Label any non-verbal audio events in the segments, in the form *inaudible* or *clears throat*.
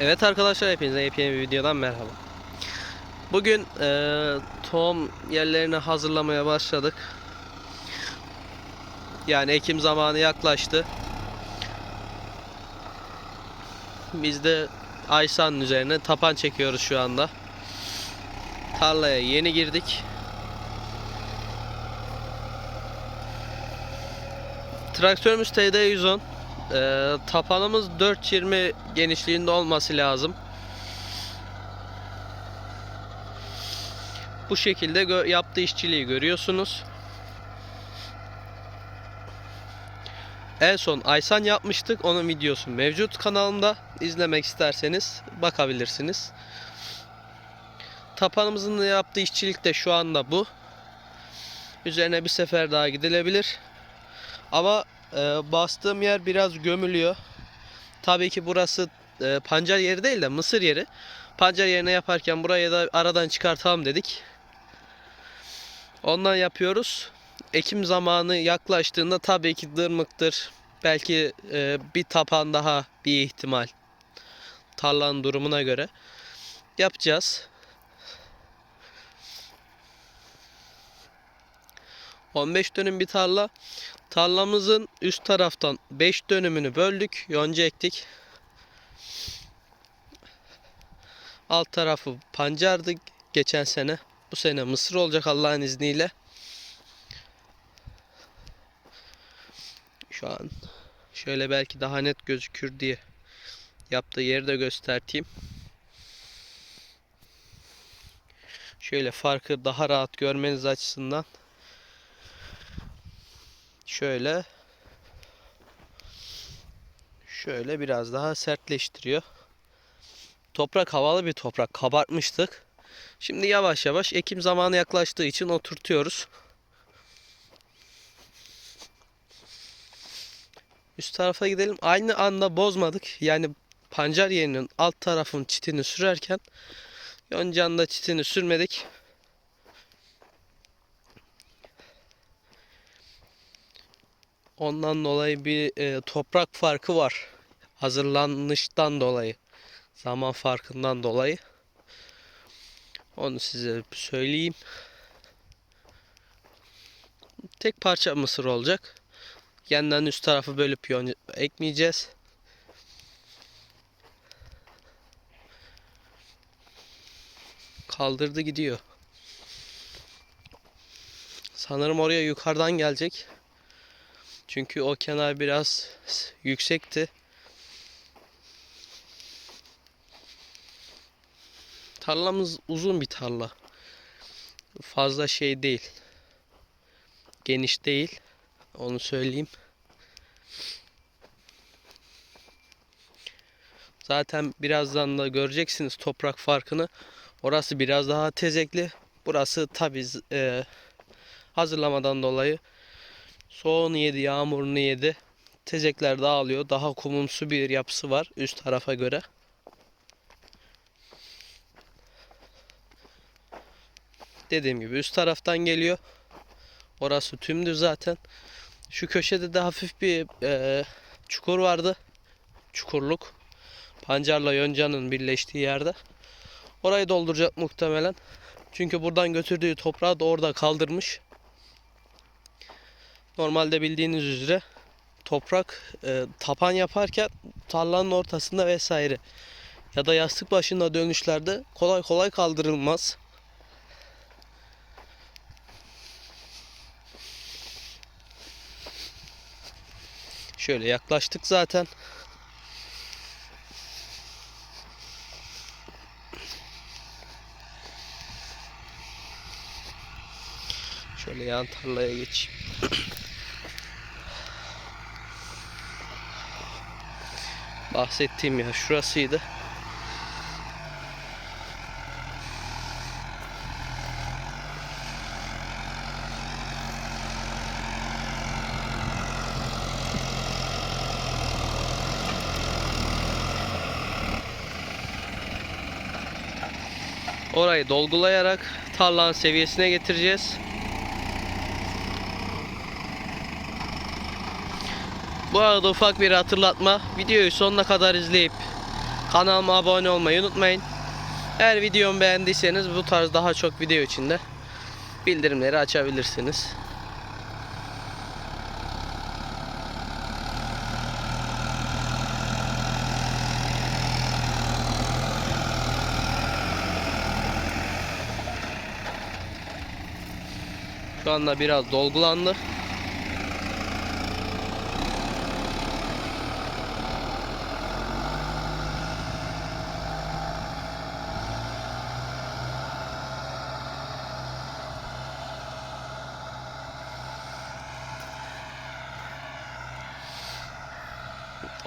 Evet arkadaşlar hepinize yepyeni bir videodan merhaba. Bugün eee tohum yerlerini hazırlamaya başladık. Yani ekim zamanı yaklaştı. Biz de Aysan'ın üzerine tapan çekiyoruz şu anda. Tarlaya yeni girdik. Traktörümüz TD110. Ee, tapanımız 4.20 genişliğinde olması lazım. Bu şekilde yaptığı işçiliği görüyorsunuz. En son Aysan yapmıştık. Onun videosu mevcut kanalımda. İzlemek isterseniz bakabilirsiniz. Tapanımızın yaptığı işçilik de şu anda bu. Üzerine bir sefer daha gidilebilir. Ama e, bastığım yer biraz gömülüyor. Tabii ki burası e, pancar yeri değil de mısır yeri. Pancar yerine yaparken burayı da aradan çıkartalım dedik. Ondan yapıyoruz. Ekim zamanı yaklaştığında tabii ki dırmıktır. Belki e, bir tapan daha bir ihtimal. Tarlanın durumuna göre yapacağız. 15 dönüm bir tarla. Tarlamızın üst taraftan 5 dönümünü böldük. Yonca ektik. Alt tarafı pancardı geçen sene. Bu sene mısır olacak Allah'ın izniyle. Şu an şöyle belki daha net gözükür diye yaptığı yeri de göstereyim. Şöyle farkı daha rahat görmeniz açısından şöyle şöyle biraz daha sertleştiriyor. Toprak havalı bir toprak kabartmıştık. Şimdi yavaş yavaş ekim zamanı yaklaştığı için oturtuyoruz. Üst tarafa gidelim. Aynı anda bozmadık. Yani pancar yerinin alt tarafın çitini sürerken yoncanın da çitini sürmedik. Ondan dolayı bir e, toprak farkı var. Hazırlanıştan dolayı. Zaman farkından dolayı. Onu size söyleyeyim. Tek parça mısır olacak. Yeniden üst tarafı bölüp yon- ekmeyeceğiz. Kaldırdı gidiyor. Sanırım oraya yukarıdan gelecek. Çünkü o kenar biraz yüksekti. Tarlamız uzun bir tarla. Fazla şey değil. Geniş değil. Onu söyleyeyim. Zaten birazdan da göreceksiniz toprak farkını. Orası biraz daha tezekli. Burası tabi hazırlamadan dolayı Soğuğunu yedi, yağmurunu yedi. Tezekler dağılıyor. Daha kumumsu bir yapısı var üst tarafa göre. Dediğim gibi üst taraftan geliyor. Orası tümdü zaten. Şu köşede de hafif bir eee, çukur vardı. Çukurluk. Pancarla yoncanın birleştiği yerde. Orayı dolduracak muhtemelen. Çünkü buradan götürdüğü toprağı da orada kaldırmış. Normalde bildiğiniz üzere toprak e, tapan yaparken tarlanın ortasında vesaire ya da yastık başında dönüşlerde kolay kolay kaldırılmaz. Şöyle yaklaştık zaten. Şöyle yan tarlaya geçeyim. Bahsettiğim yer şurasıydı. Orayı dolgulayarak tarlanın seviyesine getireceğiz. Bu arada ufak bir hatırlatma. Videoyu sonuna kadar izleyip Kanalıma abone olmayı unutmayın. Eğer videomu beğendiyseniz bu tarz daha çok video için de bildirimleri açabilirsiniz. Şu anda biraz dolgulandı.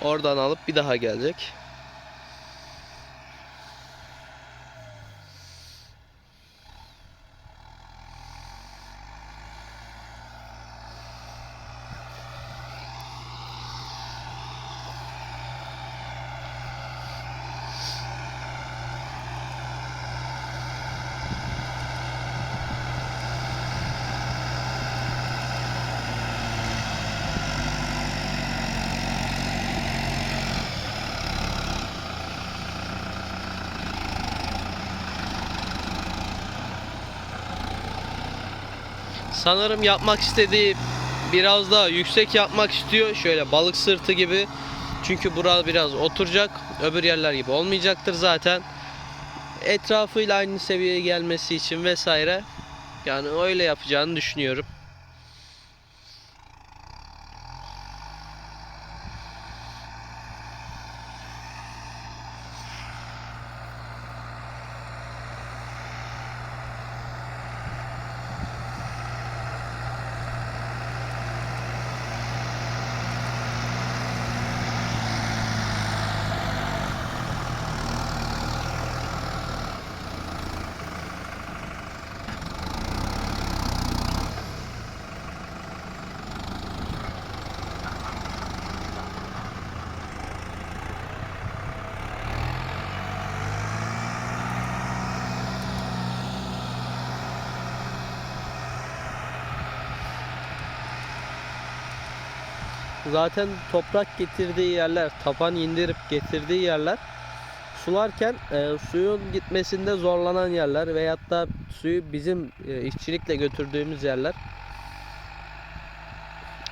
Oradan alıp bir daha gelecek. Sanırım yapmak istediği biraz daha yüksek yapmak istiyor. Şöyle balık sırtı gibi. Çünkü bura biraz oturacak. Öbür yerler gibi olmayacaktır zaten. Etrafıyla aynı seviyeye gelmesi için vesaire. Yani öyle yapacağını düşünüyorum. Zaten toprak getirdiği yerler, tapan indirip getirdiği yerler sularken e, suyun gitmesinde zorlanan yerler veyahut da suyu bizim e, işçilikle götürdüğümüz yerler.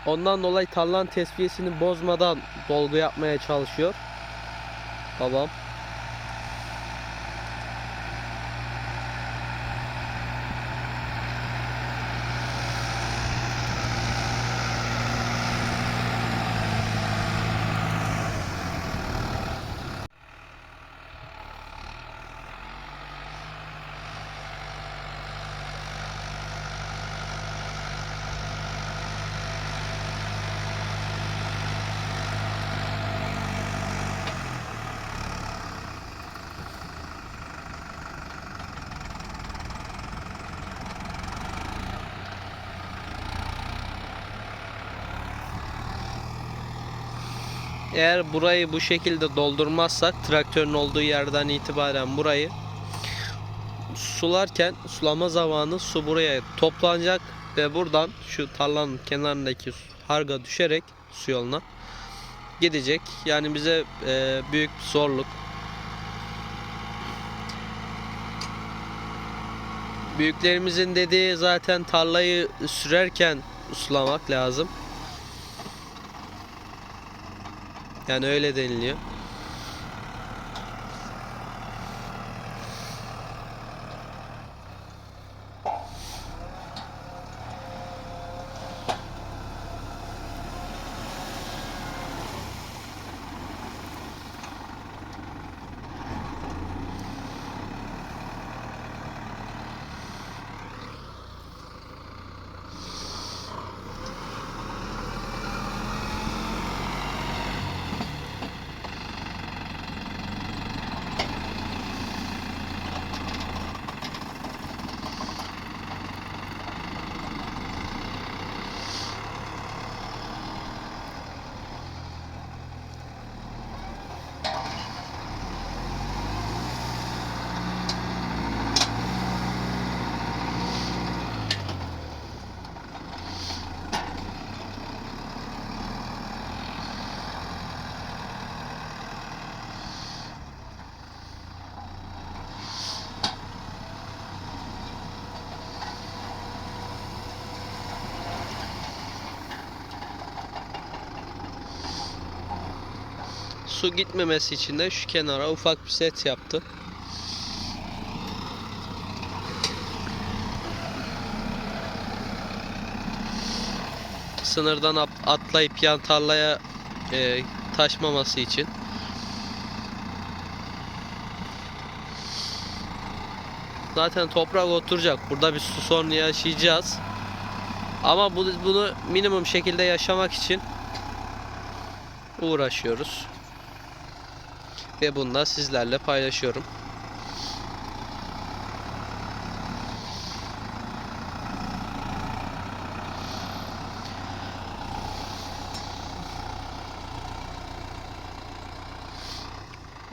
Ondan dolayı tarlan tesviyesini bozmadan dolgu yapmaya çalışıyor. Babam. Eğer burayı bu şekilde doldurmazsak traktörün olduğu yerden itibaren burayı sularken sulama zamanı su buraya toplanacak ve buradan şu tarlanın kenarındaki harga düşerek su yoluna gidecek. Yani bize e, büyük bir zorluk. Büyüklerimizin dediği zaten tarlayı sürerken sulamak lazım. Yani öyle deniliyor. Su gitmemesi için de şu kenara ufak bir set yaptı. Sınırdan at- atlayıp yan tarlaya e, taşmaması için. Zaten toprak oturacak. Burada bir su sorunu yaşayacağız. Ama bu, bunu minimum şekilde yaşamak için uğraşıyoruz. Ve bunu da sizlerle paylaşıyorum.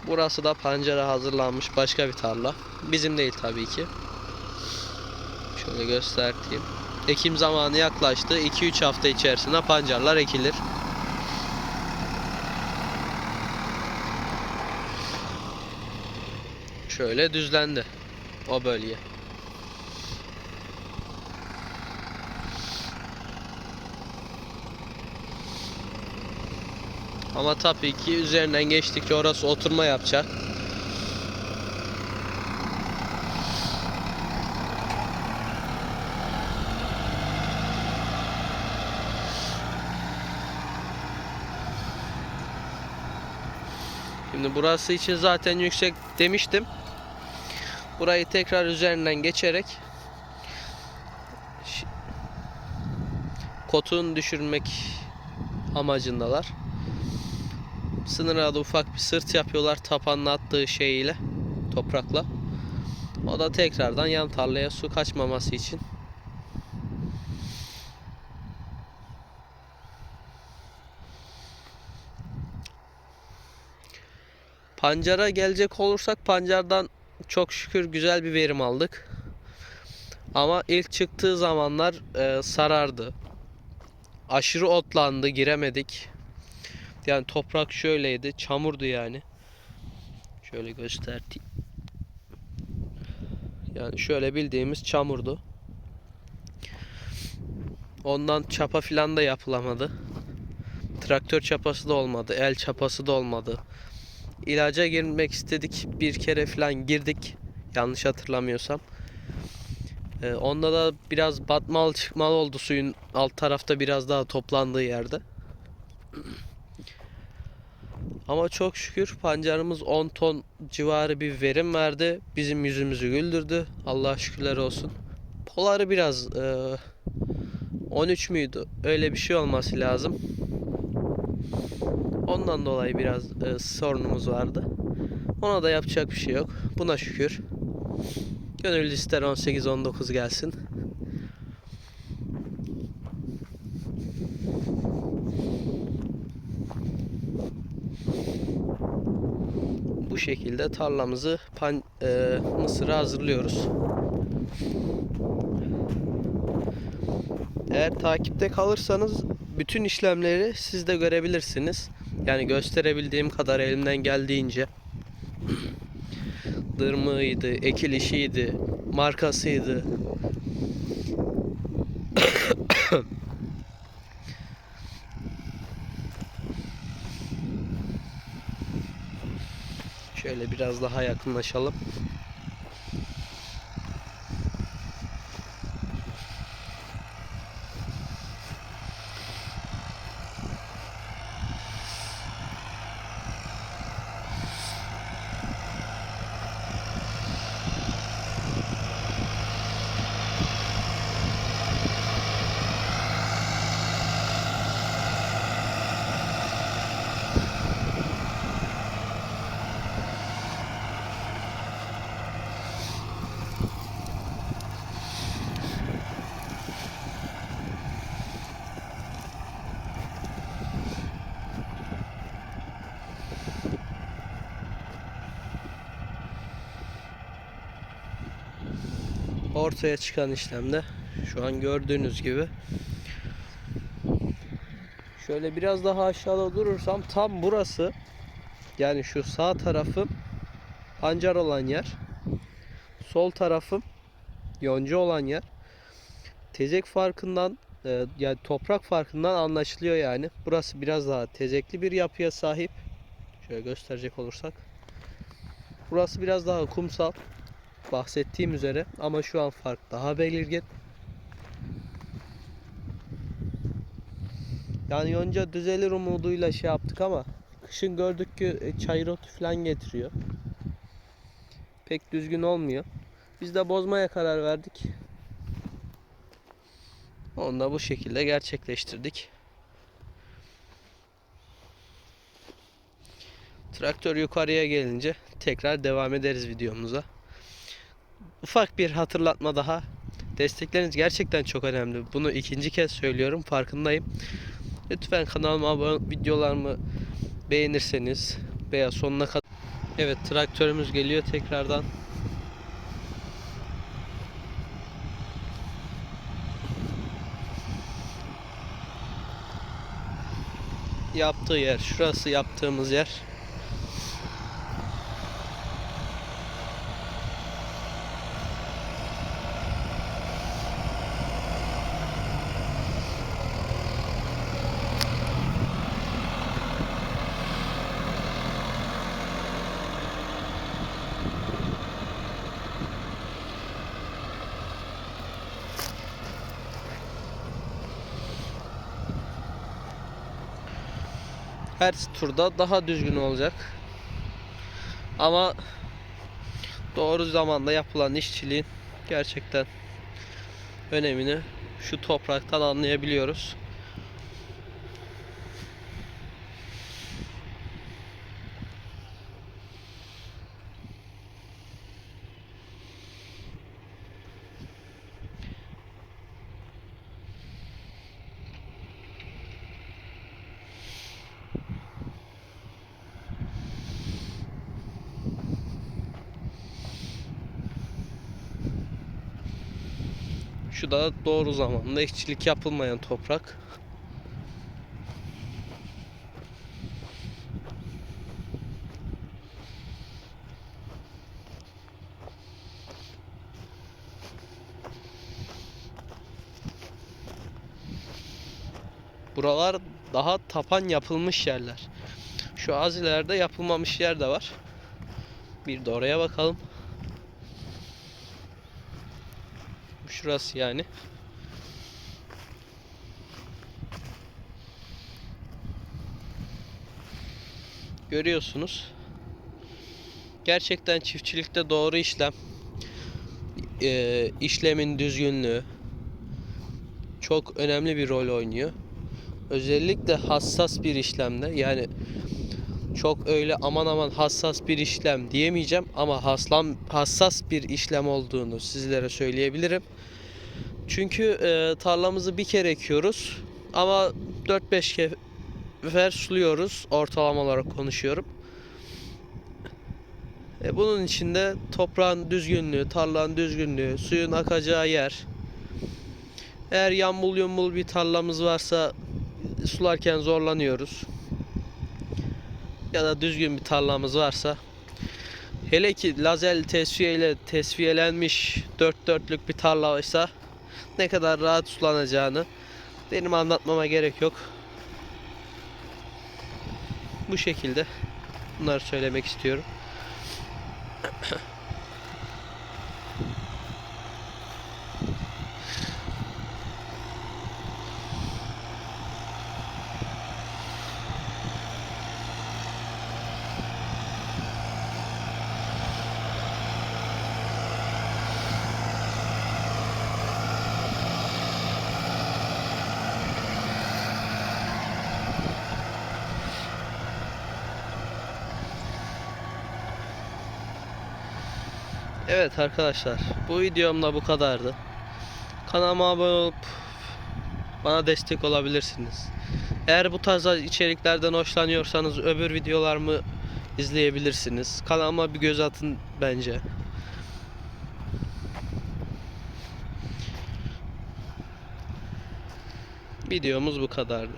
Burası da pancara hazırlanmış başka bir tarla. Bizim değil tabii ki. Şöyle göstereyim. Ekim zamanı yaklaştı. 2-3 hafta içerisinde pancarlar ekilir. Şöyle düzlendi o bölge. Ama tabii ki üzerinden geçtikçe orası oturma yapacak. Şimdi burası için zaten yüksek demiştim. Burayı tekrar üzerinden geçerek kotunu düşürmek amacındalar. Sınıra da ufak bir sırt yapıyorlar tapanın attığı şeyiyle toprakla. O da tekrardan yan tarlaya su kaçmaması için. Pancara gelecek olursak pancardan çok şükür güzel bir verim aldık. Ama ilk çıktığı zamanlar e, sarardı. Aşırı otlandı, giremedik. Yani toprak şöyleydi, çamurdu yani. Şöyle göstereyim. Yani şöyle bildiğimiz çamurdu. Ondan çapa filan da yapılamadı. Traktör çapası da olmadı, el çapası da olmadı. İlaca girmek istedik. Bir kere falan girdik. Yanlış hatırlamıyorsam. Ee, onda da biraz batmalı çıkmalı oldu suyun alt tarafta biraz daha toplandığı yerde. *clears throat* Ama çok şükür pancarımız 10 ton civarı bir verim verdi. Bizim yüzümüzü güldürdü. Allah şükürler olsun. Poları biraz e, 13 müydü? Öyle bir şey olması lazım. Ondan dolayı biraz e, sorunumuz vardı. Ona da yapacak bir şey yok. Buna şükür. Gönül ister 18-19 gelsin. Bu şekilde tarlamızı pan, e, mısıra hazırlıyoruz. Eğer takipte kalırsanız bütün işlemleri siz de görebilirsiniz. Yani gösterebildiğim kadar elimden geldiğince *clears throat* dırmığıydı, ekilişiydi, markasıydı. *coughs* Şöyle biraz daha yakınlaşalım. Ortaya çıkan işlemde. Şu an gördüğünüz gibi. Şöyle biraz daha aşağıda durursam tam burası. Yani şu sağ tarafım pancar olan yer. Sol tarafım yonca olan yer. Tezek farkından e, yani toprak farkından anlaşılıyor yani. Burası biraz daha tezekli bir yapıya sahip. Şöyle gösterecek olursak. Burası biraz daha kumsal. Bahsettiğim üzere ama şu an fark daha belirgin. Yani yonca düzelir umuduyla şey yaptık ama kışın gördük ki e, çayır otu falan getiriyor. Pek düzgün olmuyor. Biz de bozmaya karar verdik. Onu da bu şekilde gerçekleştirdik. Traktör yukarıya gelince tekrar devam ederiz videomuza. Ufak bir hatırlatma daha. Destekleriniz gerçekten çok önemli. Bunu ikinci kez söylüyorum. Farkındayım. Lütfen kanalıma abone videolarımı beğenirseniz veya sonuna kadar Evet traktörümüz geliyor tekrardan. Yaptığı yer şurası yaptığımız yer. Her turda daha düzgün olacak. Ama doğru zamanda yapılan işçiliğin gerçekten önemini şu topraktan anlayabiliyoruz. Şu da doğru zamanda işçilik yapılmayan toprak. Buralar daha tapan yapılmış yerler. Şu az ileride yapılmamış yer de var. Bir de oraya bakalım. Şurası yani. Görüyorsunuz. Gerçekten çiftçilikte doğru işlem. Ee, işlemin düzgünlüğü çok önemli bir rol oynuyor. Özellikle hassas bir işlemde yani çok öyle aman aman hassas bir işlem diyemeyeceğim ama haslam hassas bir işlem olduğunu sizlere söyleyebilirim. Çünkü e, tarlamızı bir kere ekiyoruz ama 4-5 sefer suluyoruz ortalama olarak konuşuyorum. E, bunun içinde toprağın düzgünlüğü, tarlanın düzgünlüğü, suyun akacağı yer. Eğer yambul yumbul bir tarlamız varsa sularken zorlanıyoruz ya da düzgün bir tarlamız varsa hele ki lazel tesviye ile tesviyelenmiş dört dörtlük bir tarlaysa ne kadar rahat sulanacağını benim anlatmama gerek yok. Bu şekilde bunları söylemek istiyorum. *clears throat* Evet arkadaşlar bu videom da bu kadardı. Kanalıma abone olup bana destek olabilirsiniz. Eğer bu tarz içeriklerden hoşlanıyorsanız öbür videolarımı izleyebilirsiniz. Kanalıma bir göz atın bence. Videomuz bu kadardı.